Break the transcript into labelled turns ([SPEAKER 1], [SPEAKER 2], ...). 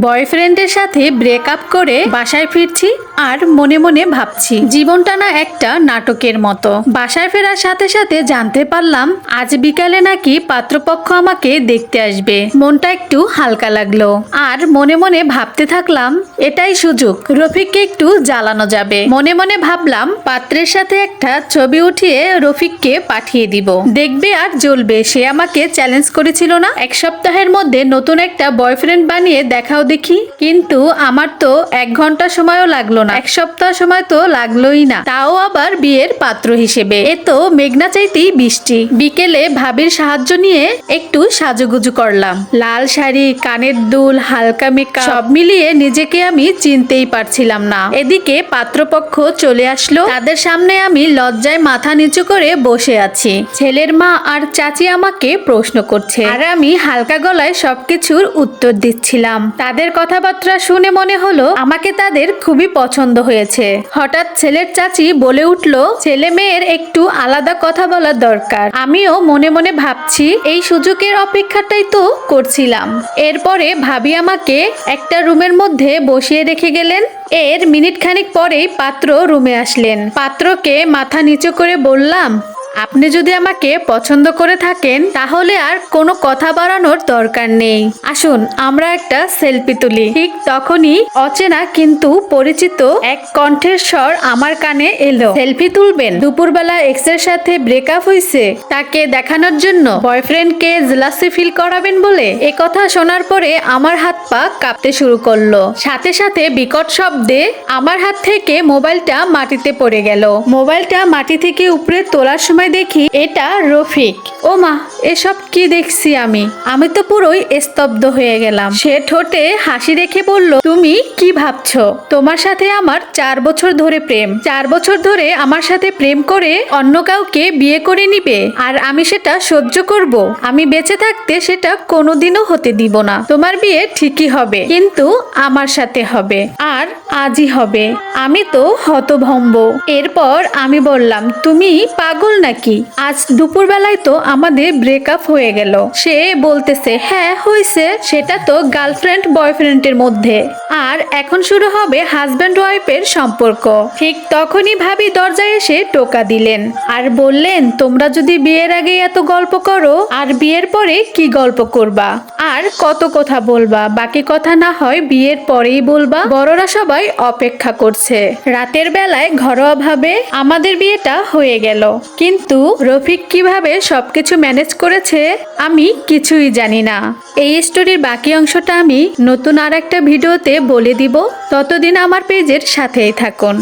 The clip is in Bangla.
[SPEAKER 1] বয়ফ্রেন্ডের সাথে ব্রেকআপ করে বাসায় ফিরছি। আর মনে মনে ভাবছি, জীবনটা না একটা নাটকের মতো। বাসায় ফেরার সাথে সাথে জানতে পারলাম, আজ বিকালে নাকি পাত্রপক্ষ আমাকে দেখতে আসবে। মনটা একটু হালকা লাগল। আর মনে মনে ভাবতে থাকলাম, এটাই সুযোগ, রফিককে একটু জ্বালানো যাবে। মনে মনে ভাবলাম, পাত্রের সাথে একটা ছবি উঠিয়ে রফিককে পাঠিয়ে দিব। দেখবে আর জ্বলবে, সে আমাকে চ্যালেঞ্জ করেছিল না? এক সপ্তাহের মধ্যে নতুন একটা বয়ফ্রেন্ড বানিয়ে দেখাও দেখি। কিন্তু আমার তো এক ঘণ্টা সময়ও লাগল না। এক সপ্তাহ সময় তো লাগলোই না। তাও আবার বিয়ের পাত্র হিসেবে। এ তো মেঘনা চাইতেই বৃষ্টি। বিকেলে ভাবির সাহায্য নিয়ে একটু সাজুগুজু করলাম। লাল শাড়ি, কানের দুল, হালকা মেকআপ সব মিলিয়ে নিজেকে আমি চিনতেই পারছিলাম না। এদিকে পাত্রপক্ষ চলে আসলো। তাদের সামনে আমি লজ্জায় মাথা নিচু করে বসে আছি। ছেলের মা আর চাচি আমাকে প্রশ্ন করছে। আর আমি হালকা গলায় সবকিছুর উত্তর দিচ্ছিলাম। তাদের কথাবার্তা শুনে মনে হলো আমাকে তাদের খুবই পছন্দ হয়েছে। হঠাৎ ছেলের চাচি বলে উঠল, ছেলে মেয়ের একটু আলাদা কথা বলার দরকার। আমিও মনে মনে ভাবছি, এই সুযোগের অপেক্ষাটাই তো করছিলাম। এরপরে ভাবি আমাকে একটা রুমের মধ্যে বসিয়ে রেখে গেলেন। এর মিনিট খানিক পরেই পাত্র রুমে আসলেন। পাত্রকে মাথা নিচু করে বললাম আপনি যদি আমাকে পছন্দ করে থাকেন, তাহলে আর কোনো কথা বাড়ানোর দরকার নেই। আসুন, আমরা একটা সেলফি তুলি। ঠিক তখনই অচেনা কিন্তু পরিচিত এক কণ্ঠের স্বর আমার কানে এলো। সেলফি তুলবেন? দুপুরবেলা এক্সের সাথে ব্রেকআপ হয়েছে তাকে দেখানোর জন্য বয়ফ্রেন্ডকে জেলাসি ফিল করাবেন বলে এ কথা শোনার পরে আমার হাত পা কাঁপতে শুরু করল। সাথে সাথে বিকট শব্দে আমার হাত থেকে মোবাইলটা মাটিতে পড়ে গেল। মোবাইলটা মাটি থেকে উপরে তোলার সময় দেখি এটা রফিক। ও মা এসব কি দেখছি আমি? আমি তো পুরোই স্তব্ধ হয়ে গেলাম। সে ঠোঁটে হাসি রেখে বলল, তুমি কি ভাবছ? তোমার সাথে আমার চার বছর ধরে প্রেম। চার বছর ধরে আমার সাথে প্রেম করে অন্য কাউকে বিয়ে করে নিবে। আর আমি সেটা সহ্য করব। আমি বেঁচে থাকতে সেটা কোনোদিনও হতে দিব না। তোমার বিয়ে ঠিকই হবে, কিন্তু আমার সাথে হবে। আর আজই হবে। আমি তো হতভম্ব। এরপর আমি বললাম, তুমি পাগল নাকি? আজ দুপুরবেলায় তো আমাদের ব্রেকআপ হয়ে গেল। সে বলতেছে হ্যাঁ হয়েছে সেটা তো গার্লফ্রেন্ড বয়ফ্রেন্ডের মধ্যে। আর এখন শুরু হবে হাজব্যান্ড ওয়াইফের সম্পর্ক। ঠিক তখনই ভাবি দরজায় এসে টোকা দিলেন। আর বললেন, তোমরা যদি বিয়ের আগে এত গল্প করো, আর বিয়ের পরে কি গল্প করবা? আর কত কথা বলবা? বাকি কথা না হয় বিয়ের পরেই বলবা? বড়রা সবাই অপেক্ষা করছে। রাতের বেলায় ঘরোয়াভাবে আমাদের বিয়েটা হয়ে গেল। কিন্তু রফিক কীভাবে সবকিছু ম্যানেজ করেছে, আমি কিছুই জানি না। এই স্টোরির বাকি অংশটা আমি নতুন আর একটা ভিডিওতে বলে দিব ততদিন আমার পেজের সাথেই থাকুন।